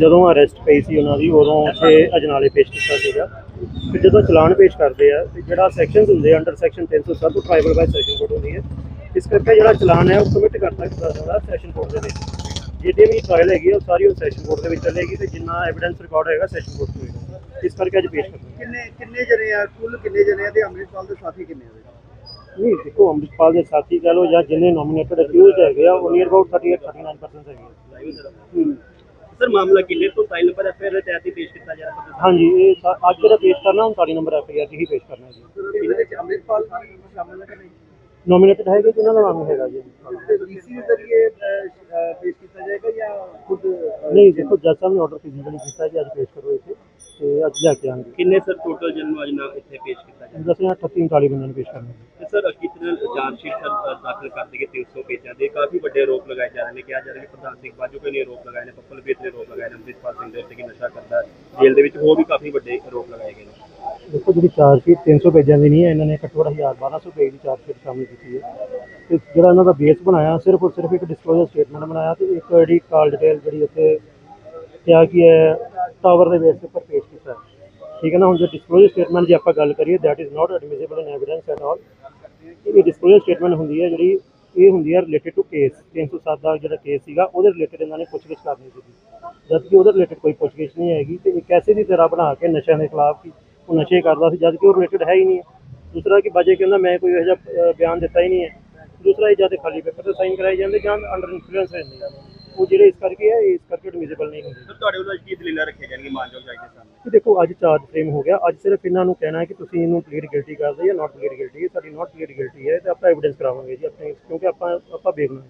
ਜਦੋਂ ਅਰੈਸਟ ਪਈ ਸੀ ਉਹਨਾਂ ਦੀ ਉਦੋਂ ਉੱਥੇ ਅਜਨਾਲੇ ਪੇਸ਼ ਕੀਤਾ ਸੀਗਾ। ਤੇ ਜਦੋਂ ਚਲਾਨ ਪੇਸ਼ ਕਰਦੇ ਆ ਤੇ ਜਿਹੜਾ ਸੈਕਸ਼ਨਸ ਹੁੰਦੇ ਅੰਡਰ ਸੈਕਸ਼ਨ 307 ਤੋਂ ਟ੍ਰਾਈਬਲ ਬਾਈ ਸੈਸ਼ਨ ਕੋਡ ਹੁੰਦੀ ਹੈ। ਇਸ ਕਰਕੇ ਜਿਹੜਾ ਚਲਾਨ ਹੈ ਉਹ ਕਮਿਟ ਕਰ ਸਕਦਾ ਹੁੰਦਾ ਸੈਸ਼ਨ ਕੋਡ ਦੇ ਵਿੱਚ। ਜਿਹਦੀ ਵੀ ਟ੍ਰਾਇਲ ਹੈਗੀ ਉਹ ਸਾਰੀ ਉਹ ਸੈਸ਼ਨ ਕੋਡ ਦੇ ਵਿੱਚ ਚੱਲੇਗੀ ਤੇ ਜਿੰਨਾ ਐਵੀਡੈਂਸ ਰਿਕਾਰਡ ਹੋਏਗਾ ਸੈਸ਼ਨ ਕੋਡ ਤੋਂ ਹੋਏਗਾ। ਇਸ ਕਰਕੇ ਅੱਜ ਪੇਸ਼ ਕਰਨਾ ਕਿੰਨੇ ਕਿੰਨੇ ਜਣੇ ਆ? ਕੁੱਲ ਕਿੰਨੇ ਜਣੇ ਆ ਤੇ ਅੰਮ੍ਰਿਤਪਾਲ ਦੇ ਸਾਥੀ ਕਿੰਨੇ ਆ? ਨਹੀਂ ਦੇਖੋ ਅੰਮ੍ਰਿਤਪਾਲ ਦੇ ਸਾਥੀ ਕਹ ਲਓ ਜਾਂ ਜਿੰਨੇ ਨੋਮੀਨੇਟਡ ਅਕਿਊਜ਼ਡ ਹੈਗੇ ਆ ਉਹ ਨੀਅਰ ਅਬਾਊਟ 38 39% ਹੈਗੇ ਆ। ਸਰ ਮਾਮਲਾ ਕਿਲੇ ਤੋਂ ਫਾਈਲ ਨੰਬਰ ਐਫਆਈਆਰ ਤਹਿਤ ਹੀ ਪੇਸ਼ ਕੀਤਾ ਜਾ ਰਿਹਾ ਹੈ? ਹਾਂਜੀ ਇਹ ਸਾ- ਅੱਜ ਜਿਹੜਾ ਪੇਸ਼ ਕਰਨਾ 39 ਨੰਬਰ ਐਫ ਆਈ ਆਰ ਹੀ ਪੇਸ਼ ਕਰਨਾ ਜੀ। ਇਹਦੇ ਵਿੱਚ ਅੰਮ੍ਰਿਤਪਾਲ ਸ਼ਾਮਲ ਹੈ ਕਿ ਨਹੀਂ? ਨੋਮੀਨੇਟਡ ਹੈਗੇ ਕਿ ਉਹਨਾਂ ਦਾ ਨਾਮ ਹੈਗਾ ਜੀ। ਤੇ ਡੀਸੀ ਦੇ ਜ਼ਰੀਏ ਅਹ, ਅਹ, ਪੇਸ਼ ਕੀਤਾ ਜਾਏਗਾ ਜਾਂ ਖੁਦ ਅਹ, ਨਹੀਂ ਦੇਖੋ ਜੱਜ ਸਾਹਿਬ ਨੇ ਆਰਡਰ ਫਿਜ਼ੀਕਲੀ ਕੀਤਾ ਜੀ ਅੱਜ ਪੇਸ਼ ਕਰੋ ਇੱਥੇ। ਤੇ ਅੱਜ ਲੈ ਕੇ ਆਣਗੇ ਕਿੰਨੇ ਸਰ ਟੋਟਲ ਜਨ ਨੂੰ ਅੱਜ ਨਾ ਇੱਥੇ ਪੇਸ਼ ਕੀਤਾ ਜਾ ਦੱਸਿਆ 38 39 ਬੰਦਿਆਂ ਨੂੰ ਪੇਸ਼ ਕਰਨਾ। ਜੀ ਰਿਹਾ ਹੈ ਸਰ ਕਿਤਨੇ ਜਾਂਚ ਸ਼ੀਟ ਸਰ ਦਾਖਲ ਕਰ ਦੇਗੇ 300 ਪੇਜਾਂ ਦੇ। ਕਾਫੀ ਵੱਡੇ ਆਰੋਪ ਲਗਾਏ ਜਾ ਰਹੇ ਨੇ। ਕਿਹਾ ਜਾ ਰਿਹਾ ਕਿ ਪ੍ਰਧਾਨ ਸਿੰਘ ਬਾਜੂ ਨੇ ਆਰੋਪ ਲਗਾਏ ਨੇ। ਪੱਪਲ ਬੇਤ ਨੇ ਆਰੋਪ ਲਗਾਏ ਨੇ। ਅੰਮ੍ਰਿਤਪਾਲ ਸਿੰਘ ਦੇ ਉੱਤੇ ਕਿ ਨਸ਼ਾ ਕਰਦਾ। ਜੇਲ੍ਹ ਦੇ ਵਿੱਚ। ਹੋਰ ਵੀ ਕਾਫੀ ਵੱਡੇ ਆਰੋਪ ਲਗਾਏ ਗਏ ਨੇ। ਦੇਖੋ ਜਿਹੜੀ ਚਾਰਜ ਸ਼ੀਟ 300 ਪੇਜਾਂ ਦੀ ਨਹੀਂ ਹੈ ਇਹਨਾਂ ਨੇ ਘੱਟੋ ਘੱਟ 1000 1200 ਪੇਜ ਦੀ ਚਾਰਜ ਸ਼ੀਟ ਸ਼ਾਮਿਲ ਕੀਤੀ ਹੈ। ਤੇ ਜਿਹੜਾ ਇਹਨਾਂ ਦਾ ਬੇਸ ਬਣਾਇਆ ਸਿਰਫ ਔਰ ਸਿਰਫ ਇੱਕ ਡਿਸਕਲੋਜ਼ਰ ਸਟੇਟਮੈਂਟ ਬਣਾਇਆ ਤੇ ਇੱਕ ਜਿਹੜੀ ਕਾਲ ਡਿਟੇਲ ਜਿਹੜੀ ਉੱਥੇ ਕਿਹਾ ਕੀ ਹੈ ਟਾਵਰ ਦੇ ਬੇਸ ਦੇ ਉੱਪਰ ਪੇਸ਼ ਕੀਤਾ। ਠੀਕ ਹੈ ਨਾ? ਹੁਣ ਜੇ ਡਿਸਕਲੋਜ਼ਰ ਸਟੇਟਮੈਂਟ ਜੇ ਆਪਾਂ ਗੱਲ ਕਰੀਏ that is not admissible in evidence at all ਇਹ ਡਿਸਕਲੋਜ਼ਰ ਸਟੇਟਮੈਂਟ ਹੁੰਦੀ ਹੈ, ਜਿਹੜੀ ਇਹ ਹੁੰਦੀ ਹੈ ਰਿਲੇਟਡ ਟੂ ਕੇਸ 307 ਦਾ ਜਿਹੜਾ ਕੇਸ ਸੀਗਾ, ਉਹਦੇ ਰਿਲੇਟਡ ਇਹਨਾਂ ਨੇ ਪੁੱਛਗਿੱਛ ਕਰਨੀ ਸੀ ਜਦ ਕਿ ਉਹਦੇ ਰਿਲੇਟਡ ਕੋਈ ਪੁੱਛਗਿੱਛ ਨਹੀਂ ਹੈਗੀ ਤੇ ਇੱਕ ਐਸੇ ਦੀ ਤਰ੍ਹਾਂ ਬਣਾ ਕੇ ਨਸ਼ਿਆਂ ਦੇ ਖਿਲਾਫ ਕੀ ਉਹ ਨਸ਼ੇ ਕਰਦਾ ਸੀ ਜਦ ਕਿ ਉਹ ਰਿਲੇਟਡ ਹੈ ਹੀ ਨਹੀਂ। ਹੈ। ਦੂਸਰਾ ਕਿ ਬਾਜੇ ਕਹਿੰਦਾ, ਮੈਂ ਕੋਈ ਇਹੋ ਜਿਹਾ ਬਿਆਨ ਦਿੱਤਾ ਹੀ ਨਹੀਂ ਹੈ। ਦੂਸਰਾ ਇਹ ਜਾਂ ਤੇ ਖਾਲੀ ਪੇਪਰ ਤੇ ਸਾਈਨ ਕਰਾਏ ਜਾਂਦੇ ਜਾਂ ਅੰਡਰ ਇਨਫਲੂਐਂਸ ਰਹਿੰਦੇ ਆ। ਉਹ ਜਿਹੜੇ ਇਸ ਕਰਕੇ ਹੈ ਇਸ ਕਰਕੇ ਐਡਮਿਸਿਬਲ ਨਹੀਂ ਹੁੰਦੇ। ਸਰ ਤੁਹਾਡੇ ਵੱਲੋਂ ਅੱਜ ਕੀ ਦਲੀਲਾਂ ਰੱਖੀਆਂ ਜਾਣਗੀਆਂ ਮਾਨਯੋਗ ਜੱਜ ਦੇ ਸਾਹਮਣੇ? ਕਿ ਦੇਖੋ ਅੱਜ ਚਾਰਜ ਫਰੇਮ ਹੋ ਗਿਆ। ਅੱਜ ਸਿਰਫ ਇਹਨਾਂ ਨੂੰ ਕਹਿਣਾ ਹੈ ਕਿ ਤੁਸੀਂ ਇਹਨੂੰ ਪਲੀਡ ਗਿਲਟੀ ਕਰਦੇ ਜਾਂ ਨਾਟ ਪਲੀਡ ਗਿਲਟੀ ਹੈ। ਸਾਡੀ ਨਾਟ ਪਲੀਡ ਗਿਲਟੀ ਹੈ ਤੇ ਆਪਾਂ ਐਵੀਡੈਂਸ ਕਰਾਵਾਂਗੇ ਜੀ ਆਪਣੇ ਕਿਉਂਕਿ ਆਪਾਂ ਆਪਾਂ ਵੇਖਣਾ ਹੈ